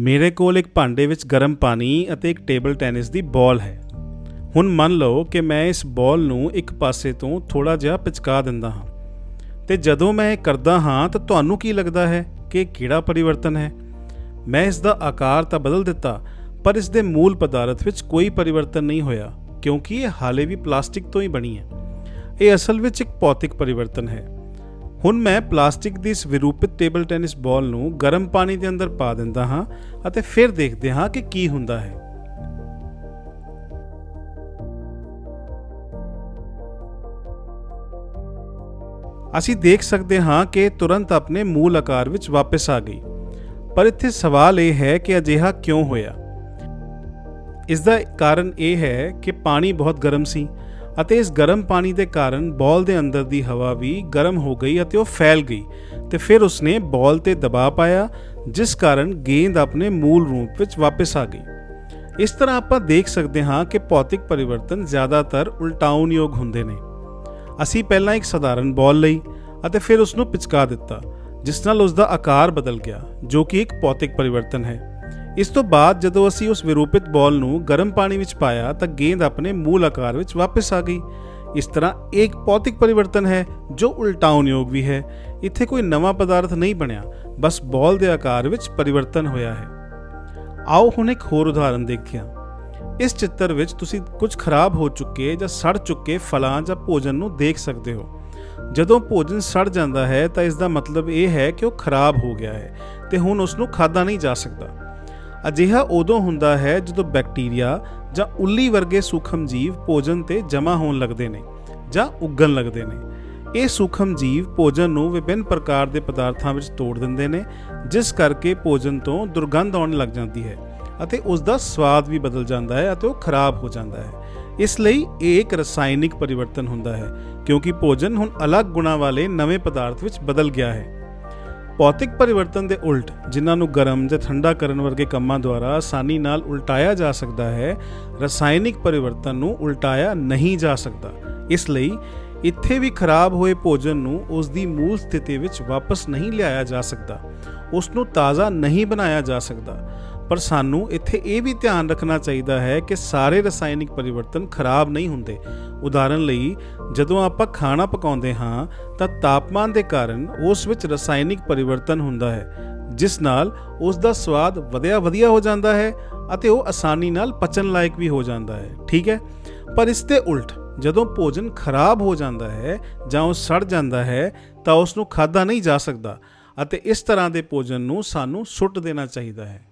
ਮੇਰੇ ਕੋਲ ਇੱਕ ਭਾਂਡੇ ਵਿੱਚ ਗਰਮ ਪਾਣੀ ਅਤੇ ਇੱਕ ਟੇਬਲ ਟੈਨਿਸ ਦੀ ਬਾਲ ਹੈ। ਹੁਣ ਮੰਨ ਲਓ ਕਿ ਮੈਂ ਇਸ ਬਾਲ ਨੂੰ ਇੱਕ ਪਾਸੇ ਤੋਂ ਥੋੜਾ ਜਿਹਾ ਪਿਚਕਾ ਦਿੰਦਾ ਹਾਂ। ਤੇ ਜਦੋਂ ਮੈਂ ਇਹ ਕਰਦਾ ਹਾਂ ਤਾਂ ਤੁਹਾਨੂੰ ਕੀ ਲੱਗਦਾ ਹੈ ਕਿ ਇਹ ਕਿਹੜਾ ਪਰਿਵਰਤਨ ਹੈ? ਮੈਂ ਇਸ ਦਾ ਆਕਾਰ ਤਾਂ ਬਦਲ ਦਿੱਤਾ, ਪਰ ਇਸ ਦੇ ਮੂਲ ਪਦਾਰਥ ਵਿੱਚ ਕੋਈ ਪਰਿਵਰਤਨ ਨਹੀਂ ਹੋਇਆ, ਕਿਉਂਕਿ ਇਹ ਹਾਲੇ ਵੀ ਪਲਾਸਟਿਕ ਤੋਂ ਹੀ ਬਣੀ ਹੈ। ਇਹ ਅਸਲ ਵਿੱਚ ਇੱਕ ਭੌਤਿਕ ਪਰਿਵਰਤਨ ਹੈ। ਹੁਣ ਮੈਂ ਪਲਾਸਟਿਕ ਦੀ ਇਸ ਟੇਬਲ ਟੈਨਿਸ ਬਾਲ ਨੂੰ ਗਰਮ ਪਾਣੀ ਦੇ ਅੰਦਰ ਪਾ ਦਿੰਦਾ ਹਾਂ ਅਤੇ ਫਿਰ ਦੇਖਦੇ ਹਾਂ ਕਿ ਕੀ ਹੁੰਦਾ ਹੈ। ਅਸੀਂ ਦੇਖ ਸਕਦੇ ਹਾਂ ਕਿ ਤੁਰੰਤ ਆਪਣੇ ਮੂਲ ਆਕਾਰ ਵਿੱਚ ਵਾਪਸ ਆ ਗਈ। ਪਰ ਇੱਥੇ ਸਵਾਲ ਇਹ ਹੈ ਕਿ ਅਜਿਹਾ ਕਿਉਂ ਹੋਇਆ? ਇਸ ਦਾ ਕਾਰਨ ਇਹ ਹੈ ਕਿ ਪਾਣੀ ਬਹੁਤ ਗਰਮ ਸੀ ਅਤੇ ਇਸ ਗਰਮ ਪਾਣੀ ਦੇ ਕਾਰਨ ਬਾਲ ਦੇ ਅੰਦਰ ਦੀ ਹਵਾ ਵੀ ਗਰਮ ਹੋ ਗਈ ਅਤੇ ਉਹ ਫੈਲ ਗਈ। ਤੇ ਫਿਰ ਉਸਨੇ ਬਾਲ ਤੇ ਦਬਾਅ ਪਾਇਆ, ਜਿਸ ਕਾਰਨ ਗੇਂਦ ਆਪਣੇ ਮੂਲ ਰੂਪ ਵਿੱਚ ਵਾਪਸ ਆ ਗਈ। ਇਸ ਤਰ੍ਹਾਂ ਆਪਾਂ ਦੇਖ ਸਕਦੇ ਹਾਂ ਕਿ ਭੌਤਿਕ ਪਰਿਵਰਤਨ ਜ਼ਿਆਦਾਤਰ ਉਲਟਾਉਣਯੋਗ ਹੁੰਦੇ ਨੇ। ਅਸੀਂ ਪਹਿਲਾਂ ਇੱਕ ਸਧਾਰਨ ਬਾਲ ਲਈ ਅਤੇ ਫਿਰ ਉਸ ਨੂੰ ਪਿਚਕਾ ਦਿੱਤਾ, ਜਿਸ ਨਾਲ ਉਸ ਦਾ ਆਕਾਰ ਬਦਲ ਗਿਆ, ਜੋ ਕਿ ਇੱਕ ਭੌਤਿਕ ਪਰਿਵਰਤਨ ਹੈ। ਇਸ ਤੋਂ ਬਾਅਦ ਜਦੋਂ ਅਸੀਂ ਉਸ ਵਿਰੂਪਿਤ ਬਾਲ ਨੂੰ ਗਰਮ ਪਾਣੀ ਵਿੱਚ ਪਾਇਆ ਤਾਂ ਗੇਂਦ ਆਪਣੇ ਮੂਲ ਆਕਾਰ ਵਿੱਚ ਵਾਪਸ ਆ ਗਈ। ਇਸ ਤਰ੍ਹਾਂ ਇਹ ਇੱਕ ਭੌਤਿਕ ਪਰਿਵਰਤਨ ਹੈ, ਜੋ ਉਲਟਾਉਣਯੋਗ ਵੀ ਹੈ। ਇੱਥੇ ਕੋਈ ਨਵਾਂ ਪਦਾਰਥ ਨਹੀਂ ਬਣਿਆ, ਬਸ ਬਾਲ ਦੇ ਆਕਾਰ ਵਿੱਚ ਪਰਿਵਰਤਨ ਹੋਇਆ ਹੈ। ਆਓ ਹੁਣ ਇੱਕ ਹੋਰ ਉਦਾਹਰਨ ਦੇਖਦੇ ਹਾਂ ਇਸ ਚਿੱਤਰ ਵਿੱਚ ਤੁਸੀਂ ਕੁਝ ਖਰਾਬ ਹੋ ਚੁੱਕੇ ਜਾਂ ਸੜ ਚੁੱਕੇ ਫਲਾਂ ਜਾਂ ਭੋਜਨ ਨੂੰ ਦੇਖ ਸਕਦੇ ਹੋ। ਜਦੋਂ ਭੋਜਨ ਸੜ ਜਾਂਦਾ ਹੈ ਤਾਂ ਇਸ ਦਾ ਮਤਲਬ ਇਹ ਹੈ ਕਿ ਉਹ ਖਰਾਬ ਹੋ ਗਿਆ ਹੈ ਤੇ ਹੁਣ ਉਸ ਨੂੰ ਖਾਧਾ ਨਹੀਂ ਜਾ ਸਕਦਾ। ਅਜਿਹਾ ਉਦੋਂ ਹੁੰਦਾ ਹੈ ਜਦੋਂ ਬੈਕਟੀਰੀਆ ਜਾਂ ਉੱਲੀ ਵਰਗੇ ਸੂਖਮ ਜੀਵ ਭੋਜਨ ਤੇ ਜਮ੍ਹਾਂ ਹੋਣ ਲੱਗਦੇ ਨੇ ਜਾਂ ਉੱਗਣ ਲੱਗਦੇ ਨੇ। ਇਹ ਸੂਖਮ ਜੀਵ ਭੋਜਨ ਨੂੰ ਵਿਭਿੰਨ ਪ੍ਰਕਾਰ ਦੇ ਪਦਾਰਥਾਂ ਵਿੱਚ ਤੋੜ ਦਿੰਦੇ ਨੇ, ਜਿਸ ਕਰਕੇ ਭੋਜਨ ਤੋਂ ਦੁਰਗੰਧ ਆਉਣ ਲੱਗ ਜਾਂਦੀ ਹੈ ਅਤੇ ਉਸ ਦਾ ਸਵਾਦ ਵੀ ਬਦਲ ਜਾਂਦਾ ਹੈ ਅਤੇ ਉਹ ਖਰਾਬ ਹੋ ਜਾਂਦਾ ਹੈ। ਇਸ ਲਈ ਇਹ ਇੱਕ ਰਸਾਇਣਿਕ ਪਰਿਵਰਤਨ ਹੁੰਦਾ ਹੈ, ਕਿਉਂਕਿ ਭੋਜਨ ਹੁਣ ਅਲੱਗ ਗੁਣਾਂ ਵਾਲੇ ਨਵੇਂ ਪਦਾਰਥ ਵਿੱਚ ਬਦਲ ਗਿਆ ਹੈ। ਭੌਤਿਕ ਪਰਿਵਰਤਨ ਦੇ ਉਲਟ, ਜਿਨ੍ਹਾਂ ਨੂੰ ਗਰਮ ਜਾਂ ਠੰਡਾ ਕਰਨ ਵਰਗੇ ਕੰਮਾਂ ਦੁਆਰਾ ਆਸਾਨੀ ਨਾਲ ਉਲਟਾਇਆ ਜਾ ਸਕਦਾ ਹੈ, ਰਸਾਇਣਿਕ ਪਰਿਵਰਤਨ ਨੂੰ ਉਲਟਾਇਆ ਨਹੀਂ ਜਾ ਸਕਦਾ। ਇਸ ਲਈ, ਇੱਥੇ ਵੀ ਖਰਾਬ ਹੋਏ ਭੋਜਨ ਨੂੰ ਉਸ ਦੀ ਮੂਲ ਸਥਿਤੀ ਵਿੱਚ ਵਾਪਸ ਨਹੀਂ ਲਿਆਇਆ ਜਾ ਸਕਦਾ। ਉਸ ਨੂੰ ਤਾਜ਼ਾ ਨਹੀਂ ਬਣਾਇਆ ਜਾ ਸਕਦਾ। ਪਰ ਸਾਨੂੰ ਇੱਥੇ ਇਹ ਵੀ ਧਿਆਨ ਰੱਖਣਾ ਚਾਹੀਦਾ ਹੈ ਕਿ ਸਾਰੇ ਰਸਾਇਣਿਕ ਪਰਿਵਰਤਨ ਖਰਾਬ ਨਹੀਂ ਹੁੰਦੇ। ਉਦਾਹਰਨ ਲਈ, ਜਦੋਂ ਆਪਾਂ ਖਾਣਾ ਪਕਾਉਂਦੇ ਹਾਂ, ਤਾਂ ਤਾਪਮਾਨ ਦੇ ਕਾਰਨ ਉਸ ਵਿੱਚ ਰਸਾਇਣਿਕ ਪਰਿਵਰਤਨ ਹੁੰਦਾ ਹੈ, ਜਿਸ ਨਾਲ ਉਸ ਦਾ ਸਵਾਦ ਵਧਿਆ ਵਧੀਆ ਹੋ ਜਾਂਦਾ ਹੈ ਅਤੇ ਉਹ ਆਸਾਨੀ ਨਾਲ ਪਚਣ ਲਾਇਕ ਵੀ ਹੋ ਜਾਂਦਾ ਹੈ, ਠੀਕ ਹੈ? ਪਰ ਇਸ ਦੇ ਉਲਟ, ਜਦੋਂ ਭੋਜਨ ਖਰਾਬ ਹੋ ਜਾਂਦਾ ਹੈ ਜਾਂ ਉਹ ਸੜ ਜਾਂਦਾ ਹੈ, ਤਾਂ ਉਸ ਨੂੰ ਖਾਧਾ ਨਹੀਂ ਜਾ ਸਕਦਾ ਅਤੇ ਇਸ ਤਰ੍ਹਾਂ ਦੇ ਭੋਜਨ ਨੂੰ ਸਾਨੂੰ ਸੁੱਟ ਦੇਣਾ ਚਾਹੀਦਾ ਹੈ।